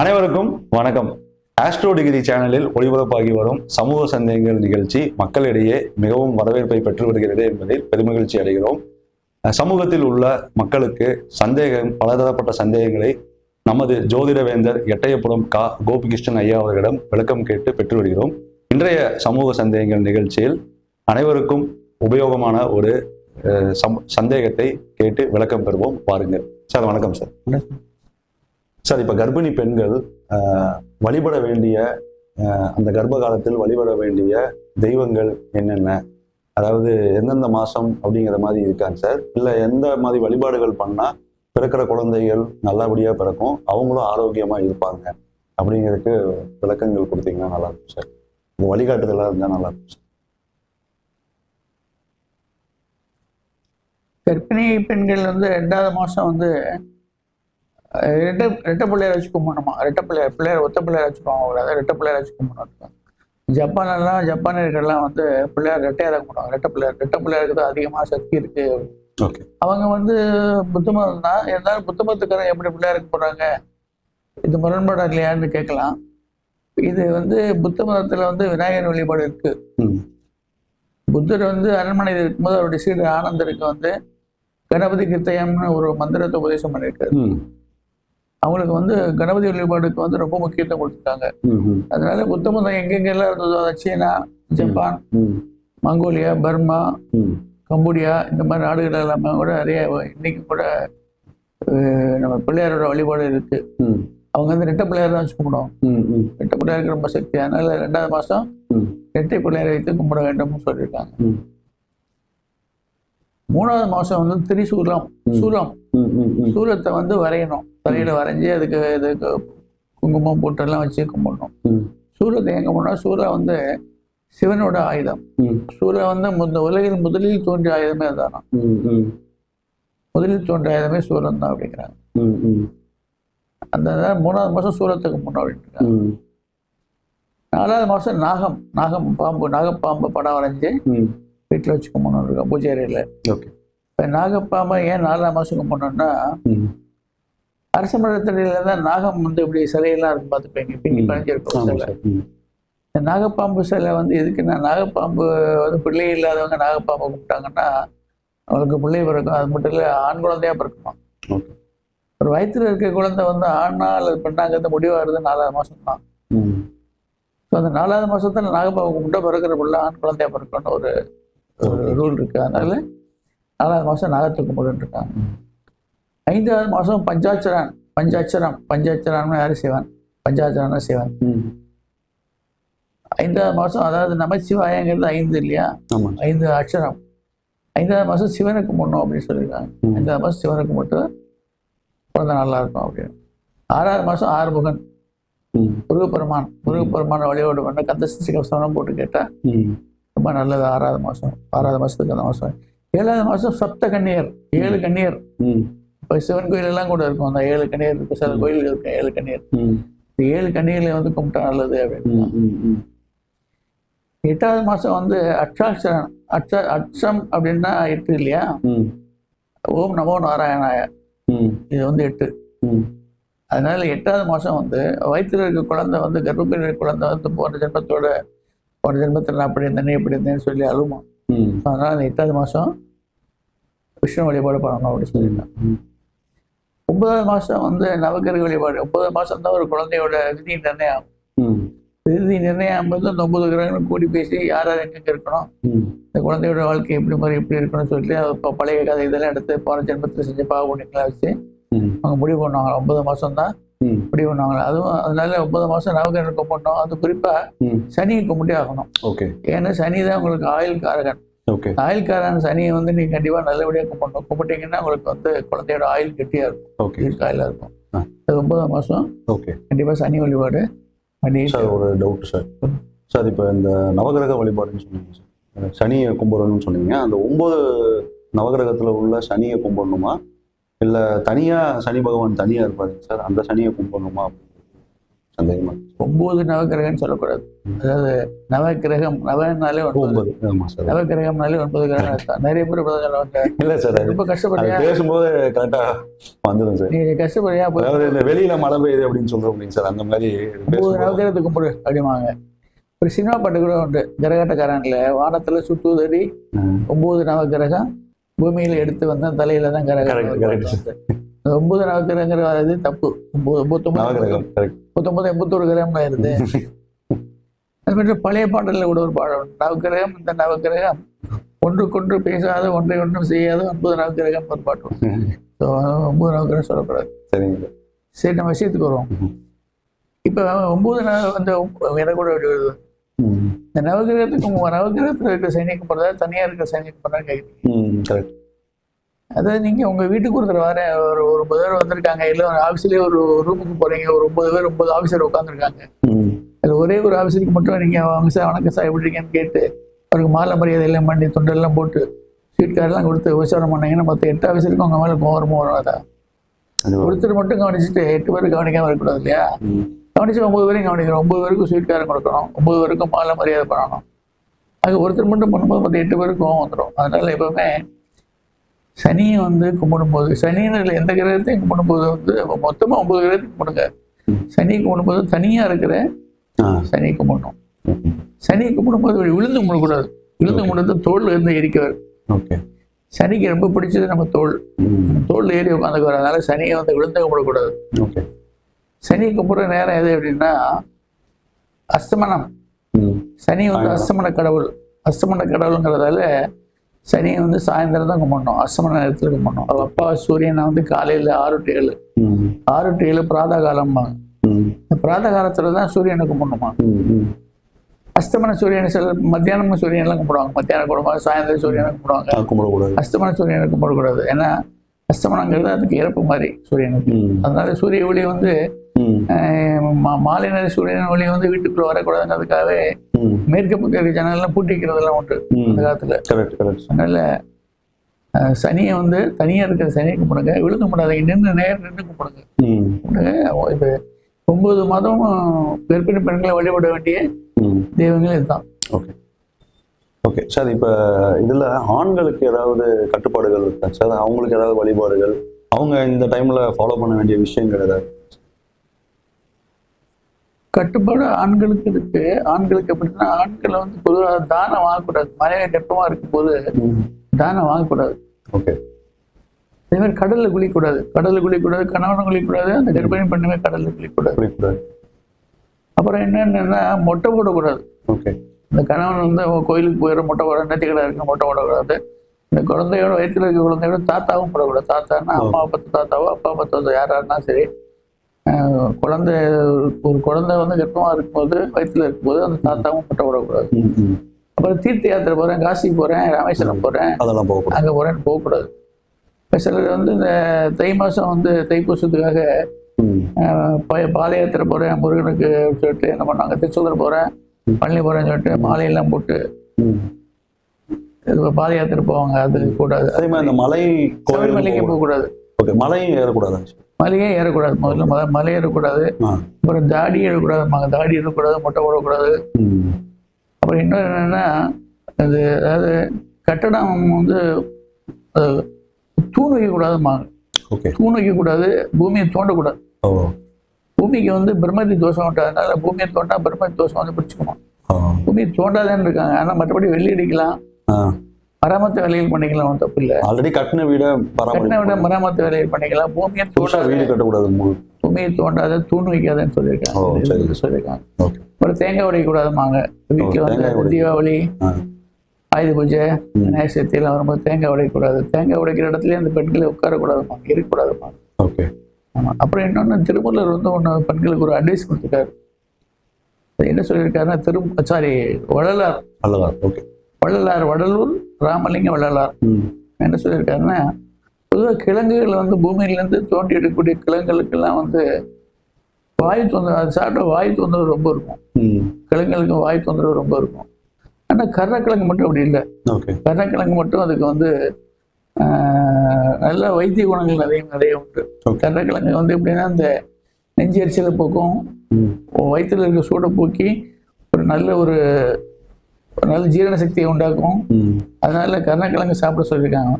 அனைவருக்கும் வணக்கம். Astro degree சேனலில் ஒளிபரப்பாகி வரும் சமூக சந்தேகங்கள் நிகழ்ச்சி மக்களிடையே மிகவும் வரவேற்பை பெற்று வருகிறது என்பதில் பெருமகிழ்ச்சி அடைகிறோம். சமூகத்தில் உள்ள மக்களுக்கு சந்தேகம் பலதரப்பட்ட சந்தேகங்களை நமது ஜோதிடவேந்தர் எட்டயபுரம் கா. கோபிகிருஷ்ணன் ஐயா அவர்களிடம் விளக்கம் கேட்டு பெற்று வருகிறோம். இன்றைய சமூக சந்தேகங்கள் நிகழ்ச்சியில் அனைவருக்கும் உபயோகமான ஒரு சம்- சந்தேகத்தை கேட்டு விளக்கம் பெறுவோம். பாருங்கள் சார் வணக்கம் சார். சார் இப்போ கர்ப்பிணி பெண்கள் வழிபட வேண்டிய அந்த கர்ப்ப காலத்தில் வழிபட வேண்டிய தெய்வங்கள் என்னென்ன? அதாவது எந்தெந்த மாதம் அப்படிங்கிற மாதிரி இருக்காங்க சார். இல்லை எந்த மாதிரி வழிபாடுகள் பண்ணால் பிறக்கிற குழந்தைகள் நல்லபடியாக பிறக்கும் அவங்களும் ஆரோக்கியமாக இருப்பாங்க. அப்படிங்கிறதுக்கு விளக்கங்கள் கொடுத்தீங்கன்னா நல்லா இருக்கும் சார். வழிகாட்டுதலாக இருந்தால் நல்லா இருக்கும் சார். கர்ப்பிணி பெண்கள் வந்து ரெண்டாவது மாதம் வந்து ரெட்டை ரெட்டை பிள்ளையார் வச்சு கும்பிடணுமா? ரெட்டை பிள்ளையார் பிள்ளையார் ஒத்த பிள்ளையார் வச்சு கும்பிடக்கூடாது? ரெட்டை பிள்ளையார் வச்சு கும்பிடணும். ஜப்பானெல்லாம் ஜப்பானியர்கள்லாம் வந்து பிள்ளையார் ரெட்டையாக தான் கும்பிடுவாங்க. ரெட்டை பிள்ளையார் ரெட்டை பிள்ளையாருக்கு தான் அதிகமாக சக்தி இருக்கு. அவங்க வந்து புத்த மதம் தான் இருந்தாலும் புத்த மதத்துக்காரங்க எப்படி பிள்ளையாருக்கு போடுறாங்க இது முரண்பாடா இல்லையான்னு கேட்கலாம். இது வந்து புத்த மதத்தில் வந்து விநாயகர் வழிபாடு இருக்கு. புத்தர் வந்து அரண்மனையில் இருக்கும்போது அவருடைய சீடு ஆனந்தருக்கு வந்து கணபதி கிருத்தயம்னு ஒரு மந்திரத்தை உபதேசம் பண்ணியிருக்காரு. அவங்களுக்கு வந்து கணபதி வழிபாடுக்கு வந்து ரொம்ப முக்கியத்துவம் ம் அதனால புத்த மதம் எங்கெங்கெல்லாம் இருந்ததோ China Japan Mongolia Burma Cambodia இந்த மாதிரி நாடுகள் எல்லாமே கூட நிறைய இன்னைக்கு கூட நம்ம பிள்ளையாரோட வழிபாடு இருக்கு. அவங்க வந்து ரெட்டை பிள்ளையார் தான் வச்சு கும்பிடுவோம் ரெட்டை பிள்ளையாருக்கு ரொம்ப சக்தி. அதனால ரெண்டாவது மாசம். ரெட்டை பிள்ளையாரை வைத்து கும்பிட வேண்டும்னு சொல்லியிருக்காங்க. மூணாவது மாசம் வந்து திரிசூலம். சூலம். சூலத்தை வந்து வரையணும். தலையில வரைஞ்சி அதுக்கு இதுக்கு குங்குமம் போட்டெல்லாம் வச்சு கும்பிடணும். ம். சூலத்தை எங்க கும்பிடணும் சூலம் வந்து சிவனோட ஆயுதம். சூலம் வந்து இந்த உலகில் முதலில் தோன்றிய ஆயுதமே அதுதானா முதலில் தோன்றிய ஆயுதமே சூலம் தான் அப்படிங்கிறாங்க அந்த மூணாவது மாசம் சூலத்துக்கு கும்பிடணும் அப்படின்ட்டு ம். நாலாவது மாசம் நாகம் நாகம் பாம்பு நாகப்பாம்பு படம் வரைஞ்சி வீட்டில் வச்சு கும்பிடணும் இருக்கா பூஜை அறையில். ஓகே. இப்போ நாகப்பாம்பை ஏன் நாலாம் மாதம் கும்பிடணும்னா அரச மரத்தடியில தான் நாகம் வந்து இப்படி சிலையெல்லாம் இருக்கும் பார்த்துப்பீங்க. பின்னி. பணிஞ்சிருக்கும் சிலை. இந்த நாகப்பாம்பு சிலை வந்து எதுக்குன்னா நாகப்பாம்பு வந்து பிள்ளை இல்லாதவங்க நாகப்பாம்பை கும்பிட்டாங்கன்னா அவங்களுக்கு பிள்ளை பிறக்கும். அது மட்டும் இல்லை ஆண் குழந்தையா பிறக்குமா? ஒரு வயிற்றுல இருக்க குழந்தை வந்து ஆணா அல்லது பெண்ணாங்கிறது முடிவாகிறது நாலாவது மாதம் தான் ஸோ அந்த நாலாவது மாசத்துல நாகப்பாம்பு கும்பிட்டா பிறக்கிற பிள்ளை ஆண் குழந்தையா பிறக்கணும்னு ஒரு ரூல் இருக்கு. அதனால நாலாவது மாதம் நாகத்தை கும்பிட்டு இருக்காங்க. ஐந்தாவது மாதம் பஞ்சாட்சரம் பஞ்சாட்சரம் பஞ்சாட்சரம்னு யாரு சிவன்? பஞ்சாட்சரம்னா சிவன். ம். ஐந்தாவது மாதம் அதாவது நமச்சிவாயங்கிறது ஐந்து இல்லையா? ஐந்து அக்ஷரம் ஐந்தாவது மாதம் சிவனுக்கு கும்பிடணும் அப்படின்னு சொல்லியிருக்காங்க. ஐந்தாவது மாதம் சிவனுக்கு மட்டும் குழந்தை நல்லா இருக்கும் அப்படின்னு. ஆறாவது மாதம் ஆறுமுகன். முருகப்பெருமான். முருகப்பெருமான வழிபாடு பண்ண கந்த சிவனம் போட்டு கேட்டால் ரொம்ப நல்லது. ஆறாவது மாதம் ஆறாவது மாதத்துக்கு அந்த மாதம் ஏழாவது மாதம் சப்த கன்னியர் ஏழு ம். இப்போ சிவன் கோயில் எல்லாம் கூட இருக்கும். அந்த ஏழு கன்னியர் இருக்கு. சில கோயில் இருக்கு. ஏழு ம். இந்த ஏழு கன்னியர்ல வந்து கும்பிட்டா நல்லது அப்படின்னு. எட்டாவது மாதம் வந்து அட்சாட்சரம் அட்ச அட்சம் அப்படின்னா எட்டு இல்லையா? ஓம் நமோ நாராயணாய. இது வந்து எட்டு. அதனால எட்டாவது மாதம் வந்து வயிற்றுல இருக்க குழந்தை வந்து கர்ப்பப்பையில் இருக்க குழந்தை வந்து போன ஜென்மத்தோட போன ஜென்மத்தில் நான் அப்படி இருந்தேனே இப்படி இருந்தேன்னு சொல்லி அழுமா. அதனால அந்த எட்டாவது மாதம் விஷ்ணு வழிபாடு பண்ணணும் அப்படின்னு சொல்லியிருந்தேன். ஒன்பதாவது மாதம் வந்து நவகிரக வழிபாடு. ஒன்பதாவது மாதம் தான் ஒரு குழந்தையோட விதி நிர்ணயம். விதி நிர்ணயம் ஆகும்போது அந்த ஒன்பது கிரகங்களும் கூடி பேசி யார் யார் எங்கெங்க இருக்கணும் இந்த குழந்தையோட வாழ்க்கை எப்படி மாதிரி எப்படி இருக்கணும்னு சொல்லிட்டு இப்போ பழைய கதை இதெல்லாம் எடுத்து போன ஜென்மத்தில் செஞ்ச பாவ வச்சு அவங்க முடிவு பண்ணுவாங்க. ஒன்பது மாதம் தான் முடிவு பண்ணுவாங்க அதுவும் அதனால ஒன்பது மாதம் நவகிரகம் கும்பிடணும். அது குறிப்பாக ம். சனியை கும்பிட்டே ஆகணும். ஓகே. ஏன்னா சனி தான் உங்களுக்கு ஆயுள் காரகன் ஓகே. ஆயுள் காரகன் சனியை வந்து நீங்கள் கண்டிப்பாக நல்லபடியாக கும்பிடணும். கும்பிட்டீங்கன்னா உங்களுக்கு வந்து குழந்தையோட ஆயுள் கெட்டியாக இருக்கும். ஓகே. தீர்க்காயில இருக்கும். அது ஒன்பதாம் மாதம் ஓகே. கண்டிப்பாக சனி வழிபாடு சார் ஒரு டவுட் சார். சார் இப்போ இந்த நவகிரக வழிபாடுன்னு சொன்னீங்க சார். சனியை கும்பிடணும்னு சொன்னீங்க. அந்த ஒன்பது நவகிரகத்தில் உள்ள சனியை கும்பிடணுமா? இல்லை தனியாக சனி பகவான் தனியாக இருப்பாரு சார். அந்த சனியை கும்பிடணுமா? சந்தேகமா. ஒன்பது நவக்கிரகம்னு சொல்லக்கூடாது. அதாவது நவக்கிரகம் நவனாலே ஒன்பது. நவக்கிரகம்னாலே ஒன்பது கிரகம். நிறைய பேர் இல்ல சார் ரொம்ப அது கஷ்டப்பட்டியா பேசும்போது கரெக்டா வந்துடும் சார். நீ கஷ்டப்படியா அதாவது இந்த வெளியில மழை பெய்யுது அப்படின்னு சொல்றோம் சார்? அந்த மாதிரி ஒன்பது பேசும்போது நவக்கிரகத்தை கும்பிடு அப்படிமாங்க ஒரு சினிமா பாட்டு கூட உண்டு. கரகாட்டக்காரன்ல வானத்துல ம். ஒன்பது நவக்கிரகம் பூமியில எடுத்து வந்தா தலையில தான். கரகம் ஒன்பது நவக்கிரகங்கிற இது தப்பு ஒன்பது ஒன்பத்தொன்பது எண்பத்தொரு கிராம் ஆயிருது அது மாதிரி பழைய பாடல்ல கூட ஒரு பாடம். நவக்கிரகம் இந்த நவக்கிரகம் ஒன்றுக்கொன்று பேசாத ஒன்றை ஒன்றும் செய்யாத ஒன்பது நவக்கிரகம் ஒரு பாட்டு உண்டு. So, ஒன்பது நவக்கிரகம் சொல்லக்கூடாது சரிங்க சார் நம்ம விஷயத்துக்கு வருவோம். இப்போ ஒன்பது நவ அந்த எனக்கு கூட. இந்த நவகிரகத்துக்கு உங்க நவகிரகத்தில் இருக்க சனி கும்பிட்றதா தனியாக இருக்க சனி கும்பிட்றா கேட்குறீங்க அதாவது நீங்கள் உங்கள் வீட்டுக்கு ஒருத்தர் வர ஒரு ஒரு ஒன்பது பேர் வந்திருக்காங்க இல்லை ஒரு ஆஃபீஸ்லேயே ஒரு ரூமுக்கு போகிறீங்க ஒரு ஒன்பது பேர் ஒன்பது ஆஃபீஸர் உட்காந்துருக்காங்க அது ஒரே ஒரு ஆஃபீஸருக்கு மட்டும் நீங்கள் வாங்க சார் வணக்கம் சார் எப்படி இருக்கீங்கன்னு கேட்டு அவருக்கு மாலை மரியாதை எல்லாம் பண்ணி தொண்டெல்லாம் போட்டு ஸ்வீட் கார்டெல்லாம் கொடுத்து உபச்சாரம் பண்ணீங்கன்னா மற்ற எட்டு ஆஃபீஸருக்கும் உங்கள் மேலே கோவரமும் வராதா? ஒருத்தர் மட்டும் கவனிச்சுட்டு எட்டு பேர் கவனிக்காம இருக்கக்கூடாது இல்லையா. கவனிச்சு ஒன்பது பேரையும் கவனிக்கணும். ஒன்பது பேருக்கும் ஸ்வீட் காரம் கொடுக்கணும். ஒன்பது பேருக்கும் மாலை மரியாதை பண்ணணும். அது ஒருத்தர் மட்டும் பண்ணும்போது மற்ற எட்டு பேருக்கு கோவம் வந்துடும் அதனால எப்பவுமே சனியை வந்து கும்பிடும்போது சனின்னு இல்லை எந்த கிரகத்தையும் கும்பிடும்போது வந்து மொத்தமாக ஒன்பது கிரகத்தையும் கும்பிடுங்க. சனி கும்பிடும்போது தனியாக இருக்கிற சனி கும்பிடணும். சனி கும்பிடும்போது விழுந்து கும்பிடக்கூடாது. விழுந்து கும்பிடுறது தோல்ல இருந்து எரிக்கவர் ஓகே. சனிக்கு ரொம்ப பிடிச்சது நம்ம தோல். ம். தோல்ல ஏறி உட்காந்துக்குவார். அதனால சனியை வந்து விழுந்து கும்பிடக்கூடாது. ஓகே. சனி கும்பிட்ற நேரம் எது அப்படின்னா அஸ்தமனம். சனி வந்து. அஸ்தமன கடவுள். அஸ்தமன கடவுளுங்கிறதால சனியை வந்து சாயந்தரம் தான் கும்பிடணும். அஸ்தமன நேரத்தில் கும்பிடணும். அவ அப்பா சூரியனை வந்து காலையில் ஆறு டு ஏழு. ஆறு டு ஏழு பிராத காலம்பாங்க ம். இந்த பிராத காலத்தில் தான் சூரியனை கும்பிடணுமா? அஸ்தமன சூரியனை சில மத்தியானம் சூரியன்லாம் கும்பிடுவாங்க. மத்தியானம் கும்பிடுவாங்க சாயந்தரம் சூரியனை கும்பிடுவாங்க. அஸ்தமன சூரியனை கும்பிடக்கூடாது. ஏன்னா அஸ்தமனங்கிறது அதுக்கு இறப்பு மாதிரி சூரியனுக்கு. அதனால சூரிய ஒளி வந்து மாலை நேர சூரியன் ஒளி வந்து வீட்டுக்குள்ள வரக்கூடாதுங்கிறதுக்காகவே மேற்கு பக்க இருக்க ஜன்னல்லாம் பூட்டி வைக்கிறதெல்லாம் உண்டு அந்த காலத்துல. அதனால சனியை வந்து தனியா இருக்கிற சனியை கும்பிடுங்க. விழுந்து கும்பிடாதீங்க நின்று நேரம் நின்று கும்பிடுங்க. கும்பிடுங்க இது ஒன்பது மாதம் கர்ப்பிணி பெண்களை வழிபட வேண்டிய தெய்வங்கள் இதுதான். ஓகே. ஓகே சார் இப்போ இதில் ஆண்களுக்கு ஏதாவது கட்டுப்பாடுகள் இருக்கா? சார் அவங்களுக்கு ஏதாவது வழிபாடுகள்? அவங்க இந்த டைமில் ஃபாலோ பண்ண வேண்டிய விஷயங்கள் ஏதாவது? கட்டுப்பாடு ஆண்களுக்கு இருக்கு. ஆண்களுக்கு எப்படின்னா ஆண்களை வந்து பொதுவாக தானம் வாங்கக்கூடாது. மனைவி கர்ப்பமா இருக்கும்போது தானம் வாங்கக்கூடாது. ஓகே அதே மாதிரி கடல்ல குளிக்கக்கூடாது. கடல்ல குளிக்கக்கூடாது கணவனும் குளிக்கக்கூடாது அந்த கர்ப்பிணி பெண்ணுமே கடல்ல குளிக்கக்கூடாது. புரியக்கூடாது அப்புறம் என்னன்னா மொட்டை போடக்கூடாது. ஓகே இந்த கணவன் வந்து கோயிலுக்கு போயிட மொட்டை போட நெத்திக்கடை இருக்கு மொட்டை போடக்கூடாது இந்த குழந்தையோட வயிற்றுல இருக்க குழந்தையோட தாத்தாவும் போடக்கூடாது. தாத்தான்னா அம்மா பத்து தாத்தாவோ அப்பா பத்து யாரா இருந்தா சரி குழந்தை ஒரு குழந்தை வந்து கர்ப்பமா இருக்கும்போது வயிற்றுல இருக்கும்போது அந்த தாத்தாவும் மொட்டை போடக்கூடாது. அப்புறம் தீர்த்த யாத்திரை போறேன் காசி போறேன் ராமேஸ்வரம் போறேன் அதெல்லாம் அங்க போறேன்னு போகக்கூடாது. இப்போ சிலர் வந்து இந்த தை மாசம் வந்து தைப்பூசத்துக்காக பாத யாத்திரை போறேன் முருகனுக்கு சொல்லிட்டு என்ன பண்ணாங்க திருச்செந்தூர் போறேன். பழனி போறேன்னு சொல்லிட்டு மாலையெல்லாம் போட்டு இது பாத யாத்திரை போவாங்க. அது கூடாது. அதே மாதிரி அந்த மலை கோயில் போகக்கூடாது. ஓகே மலையும் ஏறக்கூடாது. மலையே ஏறக்கூடாது. முதல்ல மலை மலை ஏறக்கூடாது. அப்புறம் தாடி ஏறக்கூடாது தாடி ஏறக்கூடாது மொட்டை போடக்கூடாது. அப்புறம் இன்னொரு என்னன்னா அது அதாவது கட்டடம் வந்து தூண் வைக்கக்கூடாதும்பாங்க. ஓகே. தூண் வைக்கக்கூடாது பூமியை தோண்டக்கூடாது. ஓ. பூமிக்கு வந்து பிரம்மதி தோஷம் உண்டு அதனால பூமியை தோண்டா பிரம்மதி தோஷம் வந்து பிடிச்சிக்குமா? ஆ. பூமியை தோண்டாதேன்னு இருக்காங்க. ஆனால் மற்றபடி வெள்ளி அடிக்கலாம். மராமத்து வேலைகள் பண்ணிக்கலாம் தப்பு இல்லை. ஆல்ரெடி கட்டின வீடை கட்டின விட மராமத்து வேலைகள் பண்ணிக்கலாம். பூமியை தோண்டாத வீடு கட்டக்கூடாது பூமியை தோண்டாத தூண் வைக்காதன்னு சொல்லியிருக்காங்க. சொல்லியிருக்காங்க. அப்புறம் தேங்காய் உடைக்கக்கூடாதுமாங்க வீட்டில் வந்து தீபாவளி ஆயுத பூஜை. விநாயகர் சதுர்த்தியெல்லாம் வரும்போது தேங்காய் உடைக்கக்கூடாது. தேங்காய் உடைக்கிற இடத்துல அந்த பெண்களை உட்காரக்கூடாதுமாங்க இருக்கக்கூடாதுமா ஓகே. ஆமாம் அப்புறம் இன்னொன்று திருமூலர் வந்து ஒன்று பெண்களுக்கு ஒரு அட்வைஸ் கொடுத்துருக்காரு. என்ன சொல்லியிருக்காருன்னா திரு சாரி வள்ளலார். நல்லதா ஓகே வள்ளலார் வடலூர் ராமலிங்க வள்ளலார். என்ன சொல்லியிருக்காருன்னா பொதுவாக கிழங்குகள் வந்து பூமியிலேருந்து தோண்டி எடுக்கக்கூடிய கிழங்குகளுக்கெல்லாம் வந்து வாயு தொந்தரவு அது சாப்பிட்டா வாயு தொந்தரவு ரொம்ப இருக்கும். ம். கிழங்குகளுக்கு வாயு தொந்தரவு ரொம்ப இருக்கும். ஆனால் கருணக்கிழங்கு மட்டும் அப்படி இல்லை. கருணக்கிழங்கு மட்டும் அதுக்கு வந்து நல்ல வைத்திய குணங்கள் நிறைய நிறைய உண்டு. கருணக்கிழங்கு வந்து எப்படின்னா இந்த நெஞ்சு எரிச்சலை போக்கும். வயிற்றில் இருக்க சூடை போக்கி ஒரு நல்ல ஒரு நல்ல ஜீரண சக்தியை உண்டாக்கும். அதனால கருணக்கிழங்கு சாப்பிட சொல்லியிருக்காங்க.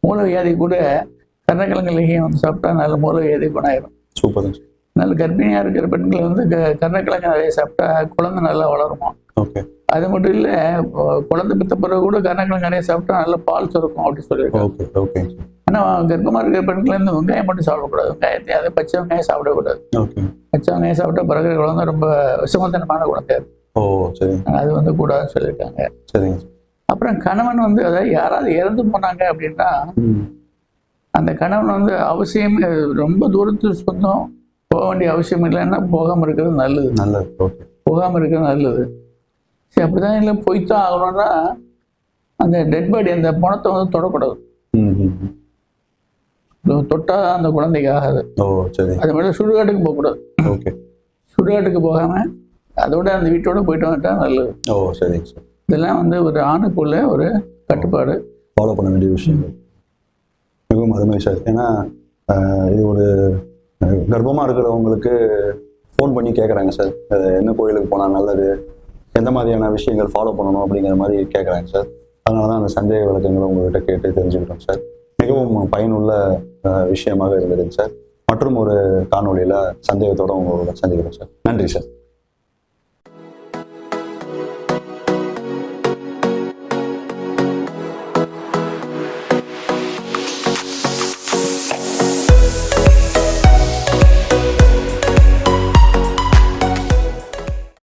மூல வியாதி கூட கருணக்கிழங்கு லேகியம் வந்து சாப்பிட்டா நல்ல மூல வியாதி குணமாயிரும். சூப்பருங்க சார் நல்ல கர்ப்பிணியாக இருக்கிற பெண்கள் வந்து க- கருணக்கிழங்கு நிறைய சாப்பிட்டா குழந்தை நல்லா வளருமா? ஓகே அது மட்டும் இல்லை குழந்தை பெற்ற பிறகு கூட கருணக்கிழங்கு நிறைய சாப்பிட்டா நல்ல பால் சுரக்கும் அப்படி சொல்லியிருக்காங்க. ஓகே ஓகே ஆனால் கர்ப்பமாக இருக்கிற பெண்கள் வந்து வெங்காயம் மட்டும் சாப்பிடக்கூடாது. வெங்காயத்தை அதை பச்சை வெங்காயம் சாப்பிடக்கூடாது. பச்சை வெங்காயம் சாப்பிட்டா பிறகு குழந்தை ரொம்ப விஷமத்தனமான குழந்தை. ஓ சரிங்க அது வந்து கூடாதுன்னு சொல்லியிருக்காங்க. சரிங்க. அப்புறம் கணவன் வந்து அதாவது யாராவது இறந்து போனாங்க அப்படின்னா அந்த கணவன் வந்து அவசியம் ரொம்ப தூரத்து சொந்தம் போக வேண்டிய அவசியம் இல்லைன்னா போகாமல் இருக்கிறது நல்லது. நல்லது. போகாமல் இருக்கிறது நல்லது. சரி அப்படிதான் இல்லை போய்த்தான் ஆகணும்னா அந்த டெட் பாடி அந்த பணத்தை வந்து தொடக்கூடாது. தொட்டா அந்த குழந்தைக்கு ஆகாது. ஓ சரி. அது மாதிரி சுடுகாட்டுக்கு போகக்கூடாது. ஓகே. சுடுகாட்டுக்கு போகாம அதோட அந்த வீட்டோட போயிட்டு வந்துட்டா நல்லது. ஓ சரிங்க சார். இதெல்லாம் வந்து ஒரு ஆணுக்குள்ள ஒரு கட்டுப்பாடு. ஃபாலோ பண்ண வேண்டிய விஷயங்கள். மிகவும் அருமை சார் ஏன்னா இது ஒரு அஹ், கர்ப்பமா இருக்கிறவங்களுக்கு ஃபோன் பண்ணி கேட்குறாங்க சார் என்ன கோயிலுக்கு போனால் நல்லது? எந்த மாதிரியான விஷயங்கள் ஃபாலோ பண்ணணும் அப்படிங்கிற மாதிரி கேட்குறாங்க சார் அதனால தான் அந்த சந்தேக விளக்கங்களை உங்ககிட்ட கேட்டு தெரிஞ்சுக்கிட்டோம் சார் மிகவும் பயனுள்ள விஷயமாக இருந்ததுங்க சார். மற்றும் ஒரு காணொலியில் சந்தேகத்தோட உங்களோட சந்திக்கிறோம் சார். நன்றி சார்.